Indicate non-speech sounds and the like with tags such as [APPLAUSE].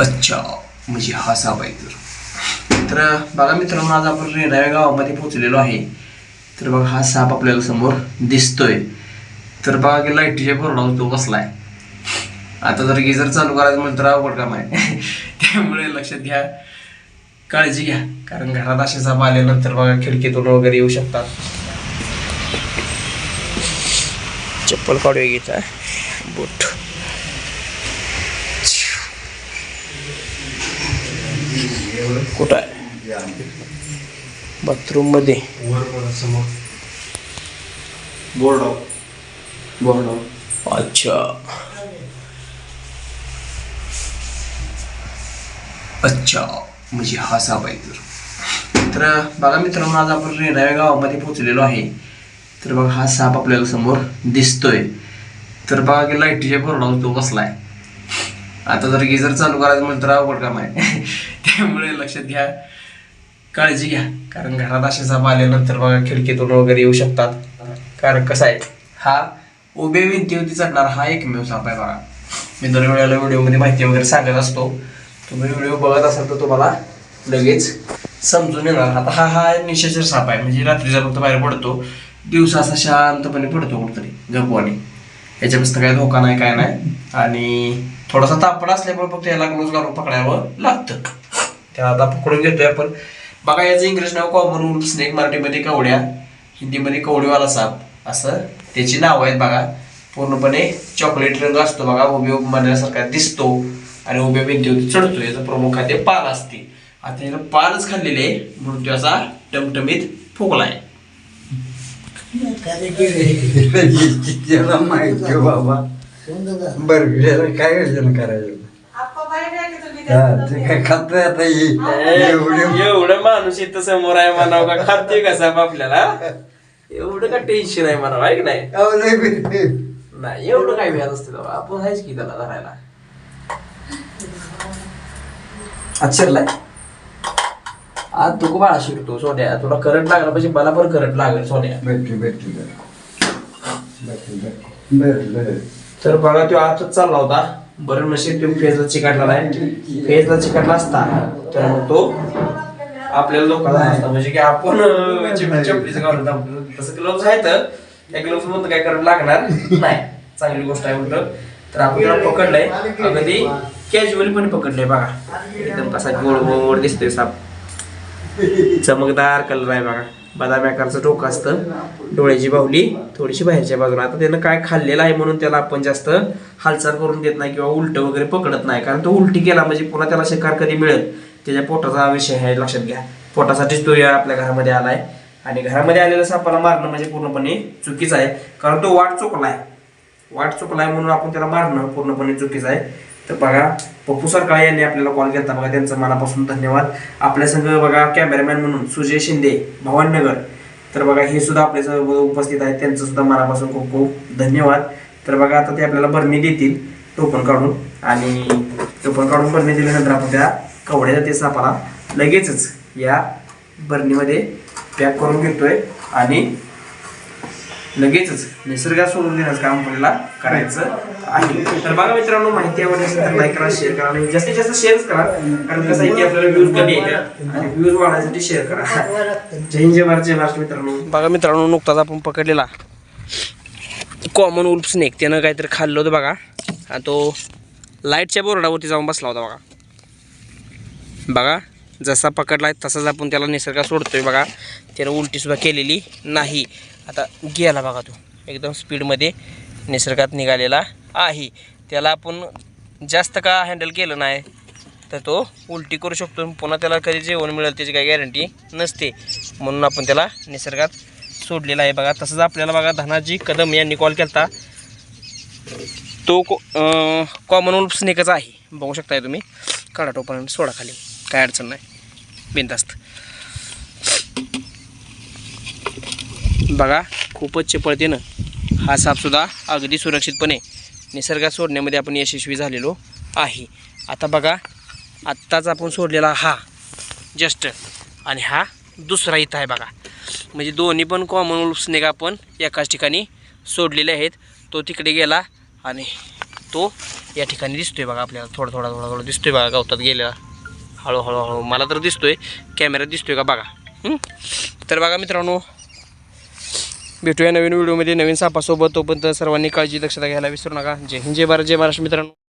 अच्छा म्हणजे हा साप आहे तर. तर बघा मित्रांनो आज आपण रेणाव्या गावामध्ये पोहोचलेलो आहे. तर बघा हा साप आपल्याला समोर दिसतोय. तर बघा की लाईटीच्या बोर्डावर तो बसलाय. आता जर गिझर चालू करायचं म्हटलं तर अवघड काम आहे. [LAUGHS] त्यामुळे लक्षात घ्या काळजी घ्या. कारण घरात असे साप आल्यानंतर बघा खिडकीतून वगैरे येऊ शकतात. चप्पल काढूया घेता बूट. कुठं आहे? बाथरूममध्ये. बोर्ड बोर्ड अच्छा. अच्छा. म्हणजे हा साप आहे तर. तर बघा मित्रांनो आज आपण रेणाव्या गावामध्ये पोहोचलेलो आहे. तर बघा हा साप आपल्याला समोर दिसतोय. तर बघा की लाईटीच्या बोर्डावर तो बसलाय. आता जर गिझर चालू करायचं म्हटलं तर अवघड काम आहे. [LAUGHS] त्यामुळे लक्षात घ्या. काळजी घ्या. कारण घरात असे साप आल्यानंतर बघा खिडकीतून वगैरे येऊ शकतात. कारण कसं आहे हा उभे भिंतीवरती चढणार हा एकमेव साप आहे बघा. मी दरवेळेला व्हिडिओमध्ये माहिती वगैरे सांगत असतो. तुम्ही व्हिडिओ बघत असाल तर तुम्हाला लगेच समजून येणार. आता हा हा निशाचर साप आहे. म्हणजे रात्रीचा फक्त बाहेर पडतो. दिवसा असा शांतपणे पडतो कुठतरी गपवाने याच्यापासून काही धोका नाही काय नाही. आणि थोडासा तापड असल्यामुळे फक्त याला ग्लोज घालून पकडावं लागतं. त्याला आता पकडून घेतोय आपण. बघा याचं इंग्रज नाव कॉमन स्नेक मराठीमध्ये कवड्या हिंदीमध्ये कवडीवाला साप. असं त्याची नाव आहेत बघा. पूर्णपणे चॉकलेट रंग असतो बघा. उभे म्हणण्यासारखा दिसतो आणि उभ्या भिंतीवरती चढतो याचं प्रमुख खाद्य पाल असते. आता याला पालच खाल्लेले म्हणून त्याचा टमटमीत फुगला आहे त्याला [LAUGHS] माहिती बाबा. बरं त्याला काय योजना करायचं? हा, ते काय खातोय आता हे- एवढे एवढं माणूस इथं समोर आहे म्हणावं का? खाते का साप आपल्याला? एवढं का टेन्शन आहे म्हणावं आहे की नाही? अहो, लय बी- नाही एवढं काय व्याज असते बाबा? आपण आहेच की त्याला धरायला? शिरलाय आज तू बाळा शिरतो सोन्या. तुला करंट लागला पाहिजे मला पण करंट लागेल सोन्या. बरं बरं तर बघा तो आजच चालला होता. बरं नशीब तो फेजला चिकाटला नाही. फेजला चिकाटला असता. तर मग तो आपल्याला लोकांना असता. म्हणजे की आपण चपलीचं घालून तसं ग्लोव्ह आहे तर त्या ग्लोव्हमध्ये काय करंट लागणार नाही. चांगली गोष्ट आहे उलट तर आपण पकडलंय. अगदी कॅज्युअली पण पकडलंय बघा. एकदम कसा गोड गोड दिसतोय साप. चमकदार कलर आहे बघा. बदामी आकारचं टोक असतं. डोळ्याची बाहुली थोडीशी बाहेरच्या बाजूला. आता त्यानं काय खाल्लेलं आहे म्हणून त्याला आपण जास्त हालचाल करून देत नाही किंवा उलट वगैरे पकडत नाही. कारण तो उलटी केला म्हणजे पुन्हा त्याला शिकार कधी मिळेल? त्याच्या पोटाचा विषय आहे लक्षात घ्या. पोटासाठीच तो या आपल्या घरामध्ये आलाय. आणि घरामध्ये आलेला सापाला मारणं म्हणजे पूर्णपणे चुकीचं आहे. कारण तो वाट चुकलाय. वाट चुकलाय म्हणून आपण त्याला मारणं पूर्णपणे चुकीचं आहे. तर बघा पप्पू सरकाळ यांनी आपल्याला कॉल केला बघा त्यांचं मनापासून धन्यवाद. आपल्या संग बघा कॅमेरामॅन म्हणून सुजय शिंदे भवाननगर. तर बघा हे सुद्धा आपल्या उपस्थित आहेत. त्यांचं सुद्धा मनापासून खूप खूप धन्यवाद. तर बघा आता ते आपल्याला बरणी देतील टोपण काढून. आणि टोपण काढून बरणी दिल्यानंतर आपण त्या कवड्याच्या ते सापाला लगेचच या बरणीमध्ये पॅक करून घेतोय. आणि लगेचच निसर्गात सोडून देण्याचं काम आपल्याला करायचं आहे. तर बघा मित्रांनो माहिती आवडली असेल तर लाईक करा शेअर करा आणि जास्तीत जास्त शेअर करा. कारण कसं आहे की आपल्याला व्ह्यूज कमी येतात आणि व्ह्यूज वाढण्यासाठी शेअर करा. जय हिंद जय महाराज जय महाराष्ट्र मित्रांनो. बघा मित्रांनो नुकताच आपण पकडलेला कॉमन उल्फ स्नेक त्यानं काहीतरी खाल्लं होतं बघा. आणि तो लाईटच्या बोर्डावरती जाऊन बसला होता बघा. बघा जसा पकडला आहे तसाच आपण त्याला निसर्गात सोडतोय बघा. त्यानं उलटीसुद्धा केलेली नाही. आता गेला बघा तो. एकदम स्पीडमध्ये निसर्गात निघालेला आहे. त्याला आपण जास्त का हँडल केलं नाही तर तो उलटी करू शकतो पुन्हा त्याला कधी जेवण मिळेल त्याची काही गॅरंटी नसते. म्हणून आपण त्याला निसर्गात सोडलेला आहे. बघा तसंच आपल्याला बघा धनाजी कदम यांनी कॉल केला तो कॉमन उल्फ स्नेकच आहे. बघू शकताय तुम्ही. काढा सोडाखाली सोडा खाली. काय अडचण नाही. बिनधास्त. बघा खूपच चपळतेनं हा सापसुद्धा अगदी सुरक्षितपणे निसर्गात सोडण्यामध्ये आपण यशस्वी झालेलो आहे. आता बघा आत्ताच आपण सोडलेला हा जस्ट आणि हा दुसरा इथं आहे बघा. म्हणजे दोन्ही पण कॉमन स्नेक आपण एकाच ठिकाणी सोडलेले आहेत. तो तिकडे गेला आणि तो या ठिकाणी दिसतोय बघा आपल्याला. थोडा थोडा थोडा थोडा दिसतोय बघा गवतात गेलेला. हळूहळू हळू मला तर दिसतोय दिसतो दिसतोय का बघा. तर बघा मित्रांनो भेटूया नवीन व्हिडिओमध्ये. नवीन सापासोबत तोपर्यंत सर्वांनी काळजी दक्षता घ्यायला विसरू नका. जय हिंद जय भारत जय महाराष्ट्र मित्रांनो.